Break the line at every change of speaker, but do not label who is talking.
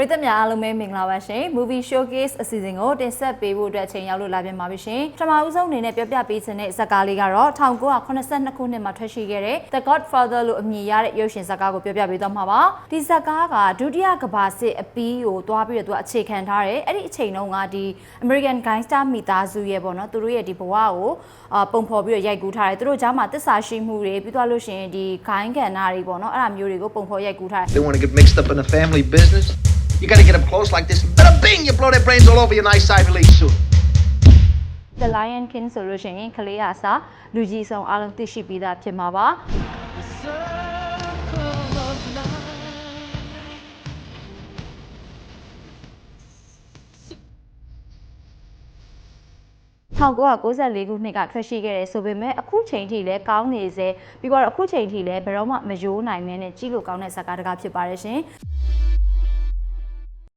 ပရိသတ်များအားလုံးပဲမင်္ဂလာပါရှင် Movie Showcase အစီအစဉ်ကိုတင်ဆက်ပေးဖို့အတွက်အချိန်ရောက်လို့လာပြန်ပါပြီရှင်ပထမဦးဆုံးအနေနဲ့ပြောပြပေးခြင်းတဲ့ဇာတ်ကားလေးကတော့1982ခုနှစ်မှာထွက်ရှိခဲ့တဲ့ The Godfather လို့အမည်ရတဲ့ရုပ်ရှင်ဇာတ်ကားကိုပြောပြပေးသွားမှာပါဒီဇာတ်ကားကဒုတိယကမ္ဘာစစ်အပြီးကိုတွားပြီးတော့သူကအခြေခံထားတယ်အဲ့ဒီအချိန်တုန်းကဒီ American Gangster မိသားစုရဲ့ပေါ့နော်သူတို့ရဲ့ဒီဘဝကိုအာပုံဖော်ပြီးတော့ရိုက်ကူးထားတယ်သူတို့ကြားမှာတစ္ဆာရှိမှုတွေပြီးသွားလို့ရှိရင်ဒီဂိုင်းကန်နာတွေပေါ့နော်အဲ့ဒါမျိုးတွေကိုပုံဖော်ရိုက်ကူးထားတယ်
They want to get mixed up in the family business. Close like this. Bada bing! You blow their brains all over your nice Ivy League suit.
The Lion King ဆိုလို့ရှိရင်ကလေးအစားလူကြီးဆောင်အားလုံးသိရှိပြီးသားဖြစ်မှာပါ1994ခုနှစ်ကထွက်ရှိခဲ့တယ်ဆိုပေမဲ့အခုချိန်ထိလည်းကောင်းနေစေပြီးတော့အခုချိန်ထိလည်းဘယ်တော့မှမယိုးနိုင်မဲနဲ့ကြီးလို့ကောင်းတဲ့ဇာတ်ကားတစ်ကားဖြစ်ပါတယ်ရှင်